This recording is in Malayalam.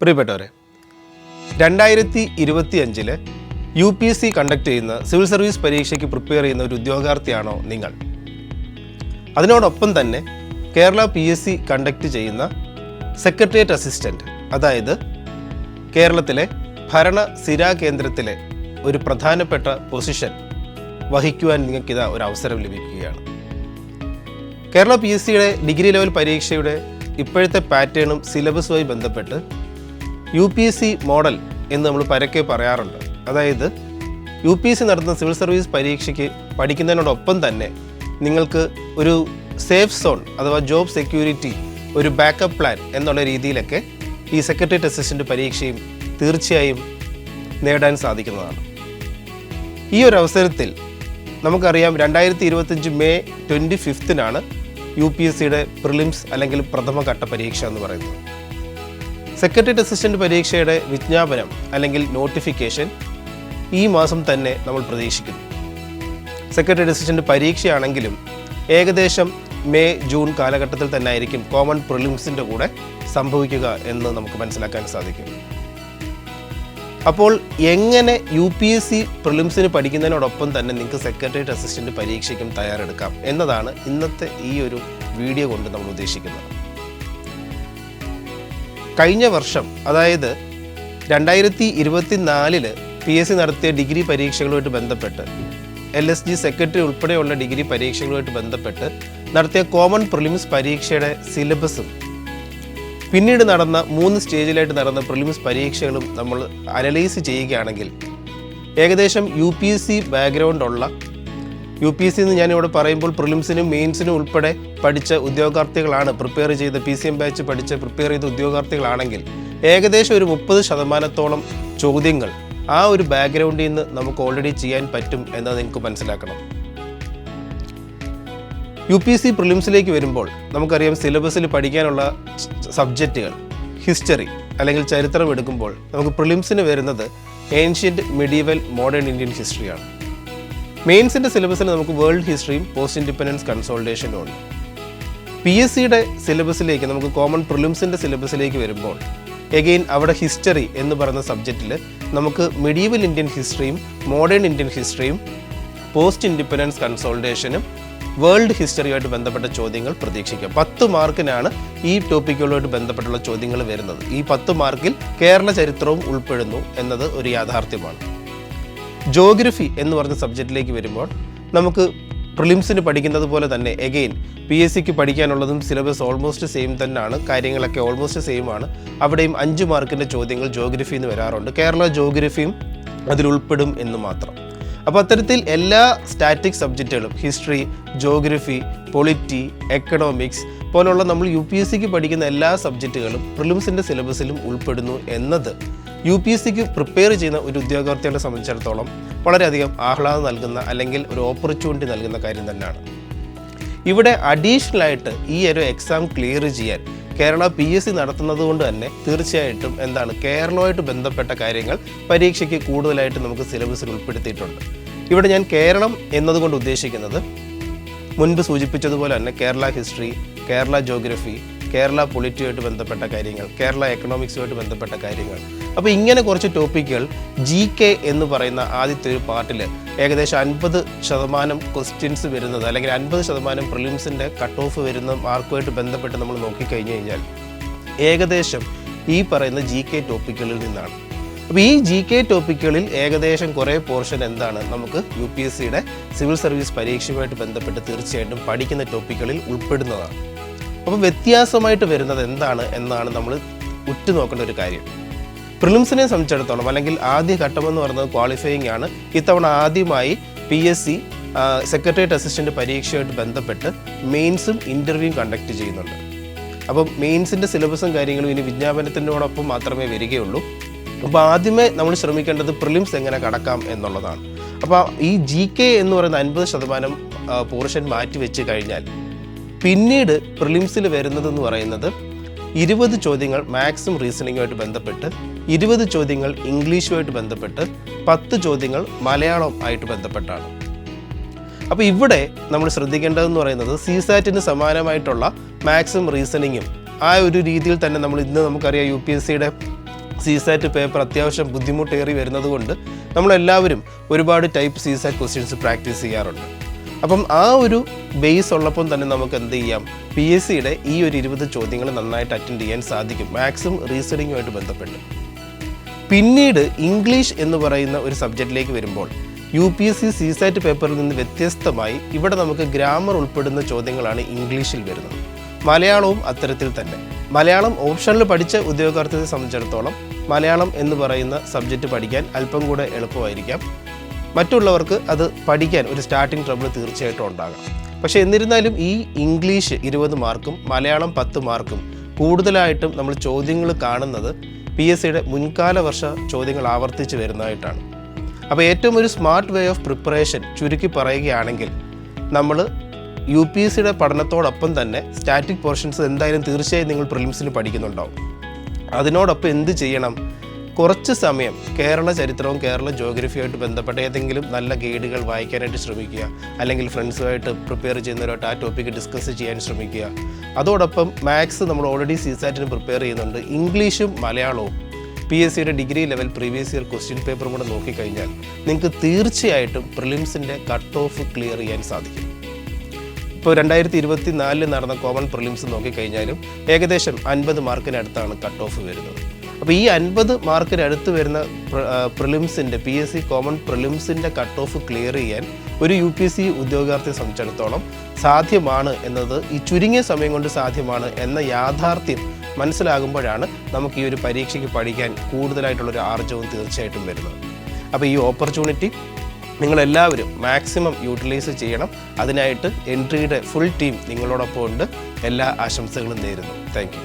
പ്രിയപ്പെട്ടവരെ രണ്ടായിരത്തി ഇരുപത്തി അഞ്ചിൽ U P S C conduct ചെയ്യുന്ന സിവിൽ സർവീസ് പരീക്ഷയ്ക്ക് പ്രിപ്പയർ ചെയ്യുന്ന ഒരു ഉദ്യോഗാർത്ഥിയാണോ നിങ്ങൾ? അതിനോടൊപ്പം തന്നെ Kerala P S C conduct ചെയ്യുന്ന സെക്രട്ടേറിയറ്റ് അസിസ്റ്റന്റ് അതായത് കേരളത്തിലെ ഭരണ സിരാ കേന്ദ്രത്തിലെ ഒരു പ്രധാനപ്പെട്ട പൊസിഷൻ വഹിക്കുവാൻ നിങ്ങൾക്കിതാ ഒരു അവസരം ലഭിക്കുകയാണ്. കേരള പി എസ് സിയുടെ ഡിഗ്രി ലെവൽ പരീക്ഷയുടെ ഇപ്പോഴത്തെ പാറ്റേണും സിലബസുമായി ബന്ധപ്പെട്ട് U P S C model എന്ന് നമ്മൾ പരക്കെ പറയാറുണ്ട്. അതായത് യു പി എസ് സി നടത്തുന്ന സിവിൽ സർവീസ് പരീക്ഷയ്ക്ക് പഠിക്കുന്നതിനോടൊപ്പം തന്നെ നിങ്ങൾക്ക് ഒരു സേഫ് സോൺ അഥവാ ജോബ് സെക്യൂരിറ്റി ഒരു ബാക്കപ്പ് പ്ലാൻ എന്നുള്ള രീതിയിലൊക്കെ ഈ സെക്രട്ടേറിയറ്റ് അസിസ്റ്റന്റ് പരീക്ഷയും തീർച്ചയായും നേടാൻ സാധിക്കുന്നതാണ്. ഈ ഒരു അവസരത്തിൽ നമുക്കറിയാം രണ്ടായിരത്തി ഇരുപത്തഞ്ച് മെയ് ട്വന്റി ഫിഫ്തിനാണ് യു പി എസ് സിയുടെ പ്രിലിംസ് അല്ലെങ്കിൽ പ്രഥമഘട്ട പരീക്ഷ എന്ന് പറയുന്നത്. സെക്രട്ടേറിയറ്റ് അസിസ്റ്റന്റ് പരീക്ഷയുടെ വിജ്ഞാപനം അല്ലെങ്കിൽ നോട്ടിഫിക്കേഷൻ ഈ മാസം തന്നെ നമ്മൾ പ്രതീക്ഷിക്കുന്നു. സെക്രട്ടേറിയറ്റ് അസിസ്റ്റന്റ് പരീക്ഷയാണെങ്കിലും ഏകദേശം മെയ് ജൂൺ കാലഘട്ടത്തിൽ തന്നെ ആയിരിക്കും കോമൺ പ്രിലിംസിന്റെ കൂടെ സംഭവിക്കുക എന്ന് നമുക്ക് മനസ്സിലാക്കാൻ സാധിക്കും. അപ്പോൾ എങ്ങനെ യു പി എസ് സി പ്രിലിംസിന് പഠിക്കുന്നതിനോടൊപ്പം തന്നെ നിങ്ങൾക്ക് സെക്രട്ടേറിയറ്റ് അസിസ്റ്റന്റ് പരീക്ഷയ്ക്കും തയ്യാറെടുക്കാം എന്നതാണ് ഇന്നത്തെ ഈ ഒരു വീഡിയോ കൊണ്ട് നമ്മൾ ഉദ്ദേശിക്കുന്നത്. കഴിഞ്ഞ വർഷം അതായത് രണ്ടായിരത്തി ഇരുപത്തിനാലിൽ പി എസ് സി നടത്തിയ ഡിഗ്രി പരീക്ഷകളുമായിട്ട് ബന്ധപ്പെട്ട് എൽ എസ് ജി സെക്രട്ടറി ഉൾപ്പെടെയുള്ള ഡിഗ്രി പരീക്ഷകളുമായിട്ട് ബന്ധപ്പെട്ട് നടത്തിയ കോമൺ പ്രിലിംസ് പരീക്ഷയുടെ സിലബസും പിന്നീട് നടന്ന മൂന്ന് സ്റ്റേജിലായിട്ട് നടന്ന പ്രിലിംസ് പരീക്ഷകളും നമ്മൾ അനലൈസ് ചെയ്യുകയാണെങ്കിൽ ഏകദേശം U P S C background ഉള്ള യു പി എസ് സി എന്ന് ഞാനിവിടെ പറയുമ്പോൾ പ്രിലിംസിനും മെയിൻസിനും ഉൾപ്പെടെ പഠിച്ച ഉദ്യോഗാർത്ഥികളാണ് പ്രിപ്പയർ ചെയ്ത പി സി എം ബാച്ച് പഠിച്ച് പ്രിപ്പയർ ചെയ്ത ഉദ്യോഗാർത്ഥികളാണെങ്കിൽ ഏകദേശം ഒരു മുപ്പത് ശതമാനത്തോളം ചോദ്യങ്ങൾ ആ ഒരു ബാക്ക്ഗ്രൗണ്ടിൽ നിന്ന് നമുക്ക് ഓൾറെഡി ചെയ്യാൻ പറ്റും എന്ന് നിങ്ങൾക്ക് മനസ്സിലാക്കണം. യു പി എസ് സി പ്രിലിംസിലേക്ക് വരുമ്പോൾ നമുക്കറിയാം സിലബസിൽ പഠിക്കാനുള്ള സബ്ജക്റ്റുകൾ ഹിസ്റ്ററി അല്ലെങ്കിൽ ചരിത്രം എടുക്കുമ്പോൾ നമുക്ക് പ്രിലിംസിന് വരുന്നത് ഏൻഷ്യന്റ് മെഡീവൽ മോഡേൺ ഇന്ത്യൻ ഹിസ്റ്ററിയാണ് മെയിൻസിന്റെ സിലബസിൽ നമുക്ക് വേൾഡ് ഹിസ്റ്ററിയും പോസ്റ്റ് ഇൻഡിപെൻഡൻസ് കൺസോൾട്ടേഷനും ഉണ്ട്. പി എസ് സിയുടെ സിലബസിലേക്ക് നമുക്ക് കോമൺ പ്രിലിംസിന്റെ സിലബസിലേക്ക് വരുമ്പോൾ എഗെയിൻ അവിടെ ഹിസ്റ്ററി എന്ന് പറയുന്ന സബ്ജക്റ്റിൽ നമുക്ക് മിഡീവൽ ഇന്ത്യൻ ഹിസ്റ്ററിയും മോഡേൺ ഇന്ത്യൻ ഹിസ്റ്ററിയും പോസ്റ്റ് ഇൻഡിപെൻഡൻസ് കൺസോൾട്ടേഷനും വേൾഡ് ഹിസ്റ്ററിയുമായിട്ട് ബന്ധപ്പെട്ട ചോദ്യങ്ങൾ പ്രതീക്ഷിക്കാം. പത്ത് മാർക്കിനാണ് ഈ ടോപ്പിക്കുകളുമായിട്ട് ബന്ധപ്പെട്ടുള്ള ചോദ്യങ്ങൾ വരുന്നത്. ഈ പത്ത് മാർക്കിൽ കേരള ചരിത്രവും ഉൾപ്പെടുന്നു എന്നത് ഒരു യാഥാർത്ഥ്യമാണ്. ജോഗ്രഫി എന്ന് പറഞ്ഞ സബ്ജക്റ്റിലേക്ക് വരുമ്പോൾ നമുക്ക് പ്രിലിംസിന് പഠിക്കുന്നത് പോലെ തന്നെ എഗെയിൻ പി എസ് സിക്ക് പഠിക്കാനുള്ളതും സിലബസ് ഓൾമോസ്റ്റ് സെയിം തന്നെയാണ് കാര്യങ്ങളൊക്കെ ഓൾമോസ്റ്റ് സെയിം ആണ്. അവിടെയും അഞ്ച് മാർക്കിന്റെ ചോദ്യങ്ങൾ ജോഗ്രഫി എന്ന് വരാറുണ്ട്. കേരള ജോഗ്രഫിയും അതിലുൾപ്പെടും എന്ന് മാത്രം. അപ്പോൾ അത്തരത്തിൽ എല്ലാ സ്റ്റാറ്റിക് സബ്ജക്റ്റുകളും ഹിസ്റ്ററി ജോഗ്രഫി പൊളിറ്റി എക്കണോമിക്സ് പോലുള്ള നമ്മൾ യു പി എസ് സിക്ക് പഠിക്കുന്ന എല്ലാ സബ്ജക്റ്റുകളും പ്രിലിംസിന്റെ സിലബസിലും ഉൾപ്പെടുന്നു എന്നത് യു പി എസ് സിക്ക് പ്രിപ്പയർ ചെയ്യുന്ന ഒരു ഉദ്യോഗാർത്ഥികളെ സംബന്ധിച്ചിടത്തോളം വളരെയധികം ആഹ്ലാദം നൽകുന്ന അല്ലെങ്കിൽ ഒരു ഓപ്പർച്യൂണിറ്റി നൽകുന്ന കാര്യം തന്നെയാണ്. ഇവിടെ അഡീഷണലായിട്ട് ഈ ഒരു എക്സാം ക്ലിയർ ചെയ്യാൻ കേരള പി എസ് സി നടത്തുന്നത് കൊണ്ട് തന്നെ തീർച്ചയായിട്ടും എന്താണ് കേരളവുമായിട്ട് ബന്ധപ്പെട്ട കാര്യങ്ങൾ പരീക്ഷയ്ക്ക് കൂടുതലായിട്ട് നമുക്ക് സിലബസിൽ ഉൾപ്പെടുത്തിയിട്ടുണ്ട്. ഇവിടെ ഞാൻ കേരളം എന്നതുകൊണ്ട് ഉദ്ദേശിക്കുന്നത് മുൻപ് സൂചിപ്പിച്ചതുപോലെ തന്നെ കേരള ഹിസ്റ്ററി കേരള ജോഗ്രഫി കേരള പൊളിറ്റിയുമായിട്ട് ബന്ധപ്പെട്ട കാര്യങ്ങൾ കേരള എക്കണോമിക്സുമായിട്ട് ബന്ധപ്പെട്ട കാര്യങ്ങൾ. അപ്പോൾ ഇങ്ങനെ കുറച്ച് ടോപ്പിക്കുകൾ ജി കെ എന്ന് പറയുന്ന ആദ്യത്തെ ഒരു പാർട്ടിൽ ഏകദേശം അൻപത് ശതമാനം ക്വസ്റ്റ്യൻസ് വരുന്നത് അല്ലെങ്കിൽ അൻപത് ശതമാനം പ്രിലിംസിന്റെ കട്ട് ഓഫ് വരുന്ന മാർക്കുമായിട്ട് ബന്ധപ്പെട്ട് നമ്മൾ നോക്കിക്കഴിഞ്ഞ് കഴിഞ്ഞാൽ ഏകദേശം ഈ പറയുന്ന ജി കെ ടോപ്പിക്കുകളിൽ നിന്നാണ്. അപ്പോൾ ഈ ജി കെ ടോപ്പിക്കുകളിൽ ഏകദേശം കുറേ പോർഷൻ എന്താണ് നമുക്ക് യു പി എസ് സിയുടെ സിവിൽ സർവീസ് പരീക്ഷയുമായിട്ട് ബന്ധപ്പെട്ട് തീർച്ചയായിട്ടും പഠിക്കുന്ന ടോപ്പിക്കുകളിൽ ഉൾപ്പെടുന്നതാണ്. അപ്പോൾ വ്യത്യാസമായിട്ട് വരുന്നത് എന്താണ് എന്നാണ് നമ്മൾ ഉറ്റുനോക്കേണ്ട ഒരു കാര്യം. പ്രിലിംസിനെ സംബന്ധിച്ചിടത്തോളം അല്ലെങ്കിൽ ആദ്യ ഘട്ടം എന്ന് പറയുന്നത് ക്വാളിഫയിങ് ആണ്. ഇത്തവണ ആദ്യമായി P S C secretariat assistant പരീക്ഷയുമായിട്ട് ബന്ധപ്പെട്ട് മെയിൻസും ഇന്റർവ്യൂവും കണ്ടക്ട് ചെയ്യുന്നുണ്ട്. അപ്പം മെയിൻസിന്റെ സിലബസും കാര്യങ്ങളും ഇനി വിജ്ഞാപനത്തിനോടൊപ്പം മാത്രമേ വരികയുള്ളൂ. അപ്പോൾ ആദ്യമേ നമ്മൾ ശ്രമിക്കേണ്ടത് പ്രിലിംസ് എങ്ങനെ കടക്കാം എന്നുള്ളതാണ്. അപ്പോൾ ഈ ജി കെ എന്ന് പറയുന്ന അൻപത് ശതമാനം പോർഷൻ മാറ്റി വെച്ച് കഴിഞ്ഞാൽ പിന്നീട് പ്രിലിംസിൽ വരുന്നതെന്ന് പറയുന്നത് ഇരുപത് ചോദ്യങ്ങൾ മാത്സും റീസണിങ്ങുമായിട്ട് ബന്ധപ്പെട്ട് ഇരുപത് ചോദ്യങ്ങൾ ഇംഗ്ലീഷുമായിട്ട് ബന്ധപ്പെട്ട് പത്ത് ചോദ്യങ്ങൾ മലയാളം ആയിട്ട് ബന്ധപ്പെട്ടാണ്. അപ്പോൾ ഇവിടെ നമ്മൾ ശ്രദ്ധിക്കേണ്ടതെന്ന് പറയുന്നത് സിസാറ്റിന് സമാനമായിട്ടുള്ള മാത്സും റീസണിങ്ങും ആ ഒരു രീതിയിൽ തന്നെ നമ്മൾ ഇന്ന് നമുക്കറിയാം യു പി എസ് സിയുടെ സീസാറ്റ് പേപ്പർ അത്യാവശ്യം ബുദ്ധിമുട്ടേറി വരുന്നത് കൊണ്ട് നമ്മളെല്ലാവരും ഒരുപാട് ടൈപ്പ് സീസാറ്റ് ക്വസ്റ്റ്യൻസ് പ്രാക്ടീസ് ചെയ്യാറുണ്ട്. അപ്പം ആ ഒരു ബേസ് ഉള്ളപ്പം തന്നെ നമുക്ക് എന്ത് ചെയ്യാം? പി എസ് സിയുടെ ഈ ഒരു ഇരുപത് ചോദ്യങ്ങൾ നന്നായിട്ട് അറ്റൻഡ് ചെയ്യാൻ സാധിക്കും. മാക്സും റീസണിങ്ങുമായിട്ട് ബന്ധപ്പെട്ട്. പിന്നീട് ഇംഗ്ലീഷ് എന്ന് പറയുന്ന ഒരു സബ്ജക്റ്റിലേക്ക് വരുമ്പോൾ U P S C CSAT പേപ്പറിൽ നിന്ന് വ്യത്യസ്തമായി ഇവിടെ നമുക്ക് ഗ്രാമർ ഉൾപ്പെടുന്ന ചോദ്യങ്ങളാണ് ഇംഗ്ലീഷിൽ വരുന്നത്. മലയാളവും അത്തരത്തിൽ തന്നെ. മലയാളം ഓപ്ഷനിൽ പഠിച്ച ഉദ്യോഗാർത്ഥിയെ സംബന്ധിച്ചിടത്തോളം മലയാളം എന്ന് പറയുന്ന സബ്ജക്റ്റ് പഠിക്കാൻ അല്പം കൂടെ എളുപ്പമായിരിക്കാം. മറ്റുള്ളവർക്ക് അത് പഠിക്കാൻ ഒരു സ്റ്റാർട്ടിംഗ് ട്രബിൾ തീർച്ചയായിട്ടും ഉണ്ടാകാം. പക്ഷേ എന്നിരുന്നാലും ഈ ഇംഗ്ലീഷ് ഇരുപത് മാർക്കും മലയാളം പത്ത് മാർക്കും കൂടുതലായിട്ടും നമ്മൾ ചോദ്യങ്ങൾ കാണുന്നത് പി എസ് സിയുടെ മുൻകാല വർഷ ചോദ്യങ്ങൾ ആവർത്തിച്ച് വരുന്നതായിട്ടാണ്. അപ്പോൾ ഏറ്റവും ഒരു സ്മാർട്ട് വേ ഓഫ് പ്രിപ്പറേഷൻ ചുരുക്കി പറയുകയാണെങ്കിൽ നമ്മൾ യു പി എസ് സിയുടെ പഠനത്തോടൊപ്പം തന്നെ സ്റ്റാറ്റിക് പോർഷൻസ് എന്തായാലും തീർച്ചയായും നിങ്ങൾ പ്രിലിംസിന് പഠിക്കുന്നുണ്ടാവും. അതിനോടൊപ്പം എന്ത് ചെയ്യണം? കുറച്ച് സമയം കേരള ചരിത്രവും കേരള ജോഗ്രഫിയുമായിട്ട് ബന്ധപ്പെട്ട ഏതെങ്കിലും നല്ല ഗൈഡുകൾ വായിക്കാനായിട്ട് ശ്രമിക്കുക. അല്ലെങ്കിൽ ഫ്രണ്ട്സുമായിട്ട് പ്രിപ്പയർ ചെയ്യുന്നവരായിട്ട് ആ ടോപ്പിക്ക് ഡിസ്കസ് ചെയ്യാൻ ശ്രമിക്കുക. അതോടൊപ്പം മാത്സ് നമ്മൾ ഓൾറെഡി സിസാറ്റിന് പ്രിപ്പയർ ചെയ്യുന്നുണ്ട്. ഇംഗ്ലീഷും മലയാളവും. പി എസ് സിയുടെ degree level previous year question പേപ്പറും കൂടെ നോക്കിക്കഴിഞ്ഞാൽ നിങ്ങൾക്ക് തീർച്ചയായിട്ടും പ്രിലിംസിന്റെ കട്ട് ഓഫ് ക്ലിയർ ചെയ്യാൻ സാധിക്കും. ഇപ്പോൾ രണ്ടായിരത്തി ഇരുപത്തി നാലിൽ നടന്ന കോമൺ പ്രിലിംസ് നോക്കിക്കഴിഞ്ഞാലും ഏകദേശം അൻപത് മാർക്കിനടുത്താണ് കട്ട് ഓഫ് വരുന്നത്. അപ്പോൾ ഈ അൻപത് മാർക്കിന് അടുത്ത് വരുന്ന പ്രിലിംസിന്റെ പി എസ് സി കോമൺ പ്രിലിംസിന്റെ കട്ട് ഓഫ് ക്ലിയർ ചെയ്യാൻ ഒരു യു പി എസ് സി ഉദ്യോഗാർത്ഥിയെ സംബന്ധിച്ചിടത്തോളം സാധ്യമാണ് എന്നത് ഈ ചുരുങ്ങിയ സമയം കൊണ്ട് സാധ്യമാണ് എന്ന യാഥാർത്ഥ്യം മനസ്സിലാകുമ്പോഴാണ് നമുക്ക് ഈ ഒരു പരീക്ഷയ്ക്ക് പഠിക്കാൻ കൂടുതലായിട്ടുള്ളൊരു ആർജവും തീർച്ചയായിട്ടും വരുന്നത്. അപ്പോൾ ഈ ഓപ്പർച്യൂണിറ്റി നിങ്ങളെല്ലാവരും മാക്സിമം യൂട്ടിലൈസ് ചെയ്യണം. അതിനായിട്ട് എൻട്രിയുടെ ഫുൾ ടീം നിങ്ങളോടൊപ്പം ഉണ്ട്. എല്ലാ ആശംസകളും നേരുന്നു. താങ്ക്